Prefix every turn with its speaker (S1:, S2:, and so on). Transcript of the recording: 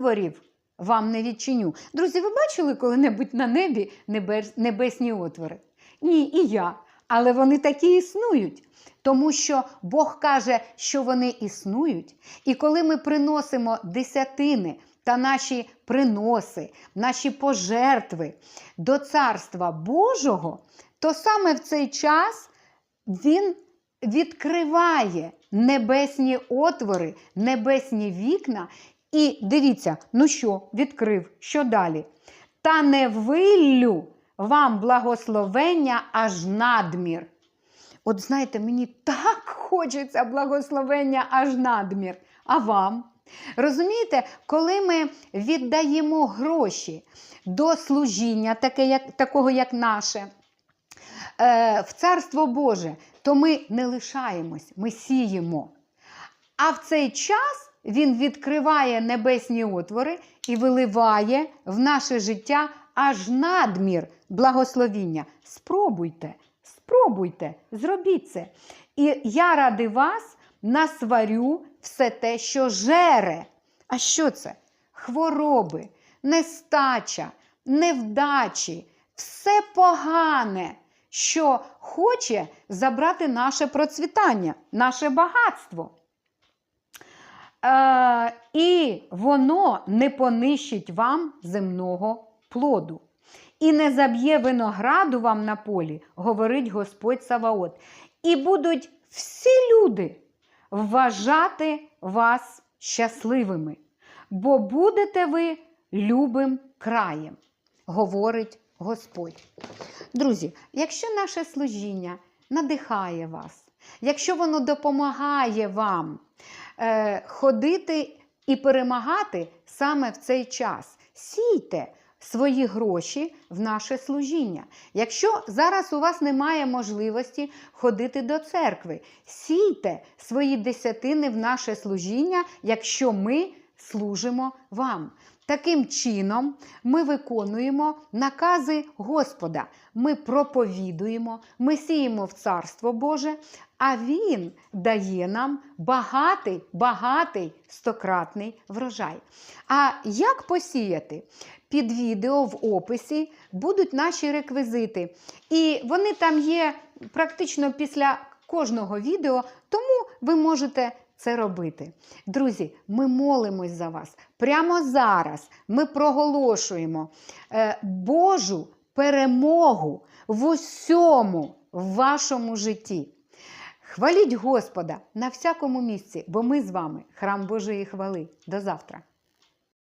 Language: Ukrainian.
S1: отворів вам не відчиню. Друзі, ви бачили коли-небудь на небі небесні отвори? Ні, і я. Але вони такі існують. Тому що Бог каже, що вони існують. І коли ми приносимо десятини та наші приноси, наші пожертви до Царства Божого, то саме в цей час Він відкриває небесні отвори, небесні вікна. І дивіться, ну що, відкрив, що далі? Та не виллю вам благословення аж надмір. От знаєте, мені так хочеться благословення аж надмір. А вам? Розумієте, коли ми віддаємо гроші до служіння, таке, як, такого як наше, е, в Царство Боже, то ми не лишаємось, ми сіємо. А в цей час він відкриває небесні отвори і виливає в наше життя аж надмір благословіння. Спробуйте, спробуйте, зробіть це. І я ради вас насварю все те, що жере. А що це? Хвороби, нестача, невдачі, все погане, що хоче забрати наше процвітання, наше багатство. Е, і воно не понищить вам земного плоду. І не заб'є винограду вам на полі, говорить Господь Саваот. І будуть всі люди вважати вас щасливими, бо будете ви любим краєм, говорить Господь. Друзі, якщо наше служіння надихає вас, якщо воно допомагає вам е, ходити і перемагати саме в цей час, сійте свої гроші в наше служіння. Якщо зараз у вас немає можливості ходити до церкви, сійте свої десятини в наше служіння, якщо ми служимо вам. Таким чином, ми виконуємо накази Господа. Ми проповідуємо, ми сіємо в Царство Боже, а Він дає нам багатий, багатий стократний врожай. А як посіяти? Під відео в описі будуть наші реквізити. І вони там є практично після кожного відео, тому ви можете це робити. Друзі, ми молимось за вас. Прямо зараз ми проголошуємо е, Божу перемогу в усьому вашому житті. Хваліть Господа на всякому місці, бо ми з вами храм Божої хвали. До завтра.